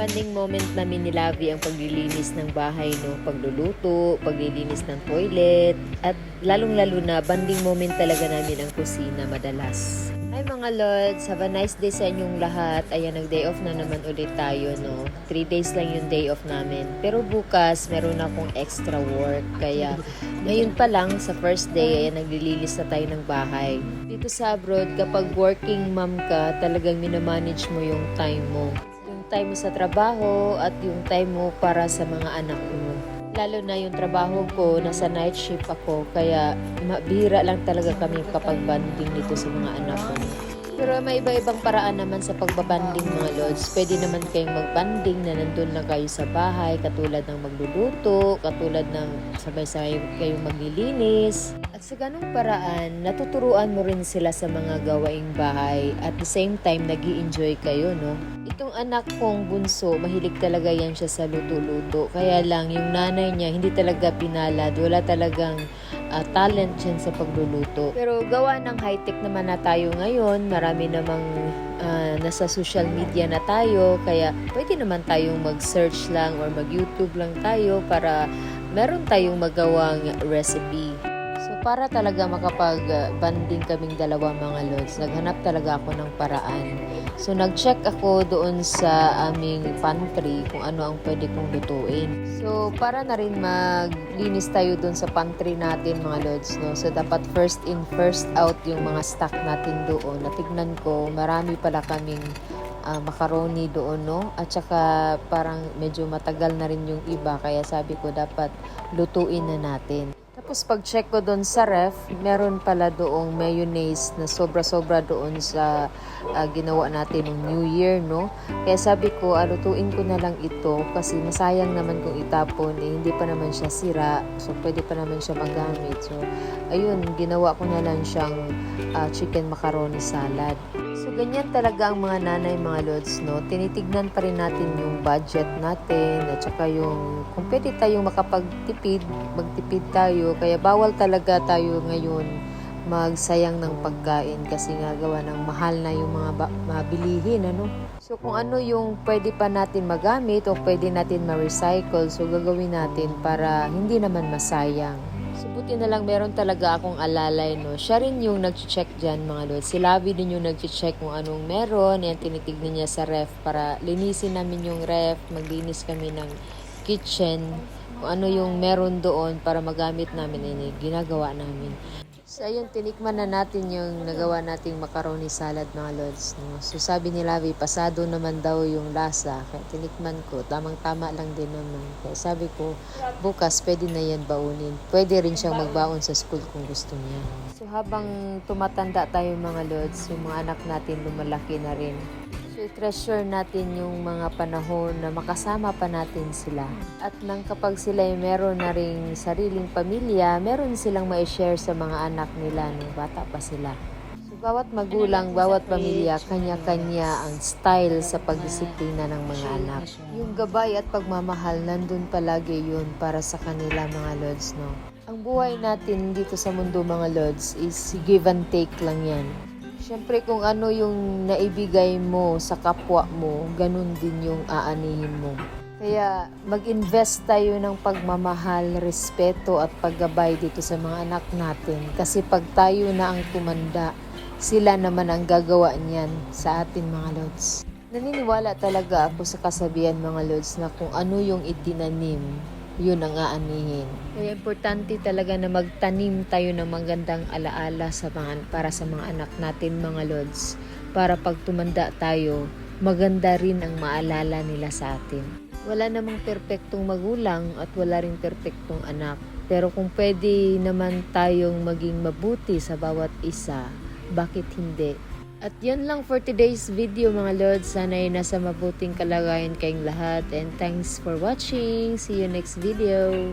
Banding moment namin ni Lavi ang paglilinis ng bahay, no? Pagluluto, paglilinis ng toilet, at lalong-lalo na banding moment talaga namin ang kusina madalas. Hi mga Lods, have a nice day sa inyong lahat. Ayan, nag-day off na naman ulit tayo, no? Three days lang yung day off namin. Pero bukas, meron akong extra work. Kaya, ngayon pa lang, sa first day, ayan, naglilinis na tayo ng bahay. Dito sa abroad, kapag working mom ka, talagang minamanage mo yung time mo. Time mo sa trabaho at yung time mo para sa mga anak mo. Lalo na yung trabaho ko, nasa night shift ako, kaya mabira lang talaga kami kapag banding dito sa mga anak ko. Pero may iba-ibang paraan naman sa pagbabanding mga lods. Pwede naman kayong magbanding na nandun lang kayo sa bahay, katulad ng magluluto, katulad ng sabay-sabay kayong maglilinis. At sa ganung paraan, natuturuan mo rin sila sa mga gawaing bahay. At the same time, nag enjoy kayo, no? Itong anak kong bunso, mahilig talaga yan siya sa luto-luto. Kaya lang, yung nanay niya, hindi talaga pinalad. Wala talagang ah, talent dyan sa pagluluto. Pero gawa ng high-tech naman na tayo ngayon, marami namang ah, nasa social media na tayo, kaya pwede naman tayong mag-search lang or mag-YouTube lang tayo para meron tayong magawang recipe. So para talaga makapag-banding kaming dalawa mga lods, naghanap talaga ako ng paraan. So nag-check ako doon sa aming pantry kung ano ang pwede kong lutuin. So para na rin maglinis tayo doon sa pantry natin mga lods, no? So dapat first in, first out yung mga stock natin doon. Natignan ko, marami pala kaming ah, macaroni doon, no? At saka parang medyo matagal na rin yung iba, kaya sabi ko dapat lutuin na natin. Tapos pag check ko doon sa ref, meron pala doong mayonnaise na sobra-sobra doon sa ah, ginawa natin ng New Year, no? Kaya sabi ko, ah, lutuin ko na lang ito kasi masayang naman kung itapon, eh, hindi pa naman siya sira. So, pwede pa naman siya magamit. So, ayun, ginawa ko na lang siyang ah, chicken macaroni salad. So, ganyan talaga ang mga nanay, mga lods, no? Tinitignan pa rin natin yung budget natin at saka yung kung pwede tayong makapagtipid, magtipid tayo. Kaya bawal talaga tayo ngayon magsayang ng pagkain kasi nga gawa ng mahal na yung mga mabilihin, ano? So, kung ano yung pwede pa natin magamit o pwede natin ma-recycle, so gagawin natin para hindi naman masayang. So, buti na lang meron talaga akong alalay, no? Siya rin yung nag-check dyan, mga lord. Si Lavi din yung nag-check kung anong meron. Yan, tinitignan niya sa ref para linisin namin yung ref. Maglinis kami ng kitchen. Kung ano yung meron doon para magamit namin. Yan, ginagawa namin. So, ayun, tinikman na natin yung nagawa nating macaroni salad, mga lords. No? So, sabi ni Lavi, pasado naman daw yung lasa. Kaya tinikman ko, tamang-tama lang din naman. Kaya sabi ko, bukas pwede na yan baunin. Pwede rin siyang magbaon sa school kung gusto niya. So, habang tumatanda tayo, mga lords, yung mga anak natin lumalaki na rin. So, i-treasure natin yung mga panahon na makasama pa natin sila. At nang kapag sila ay meron na ring sariling pamilya, meron silang ma-share sa mga anak nila nung bata pa sila. So, bawat magulang, bawat pamilya, kanya-kanya ang style sa pagdisiplina ng mga anak. Yung gabay at pagmamahal, nandun palagi yun para sa kanila mga lods, no? Ang buhay natin dito sa mundo mga lods is give and take lang yan. Siyempre kung ano yung naibigay mo sa kapwa mo, ganun din yung aanihin mo. Kaya mag-invest tayo ng pagmamahal, respeto at paggabay dito sa mga anak natin. Kasi pag tayo na ang tumanda, sila naman ang gagawa niyan sa atin mga lods. Naniniwala talaga ako sa kasabihan mga lods na kung ano yung itinanim, yun ang aanihin. Kaya importante talaga na magtanim tayo ng magandang alaala sa mga, para sa mga anak natin mga lods. Para pag tumanda tayo, maganda rin ang maalala nila sa atin. Wala namang perpektong magulang at wala rin perpektong anak. Pero kung pwede naman tayong maging mabuti sa bawat isa, bakit hindi? At yun lang for today's video mga lords. Sana ay nasa mabuting kalagayan kayong lahat. And thanks for watching. See you next video.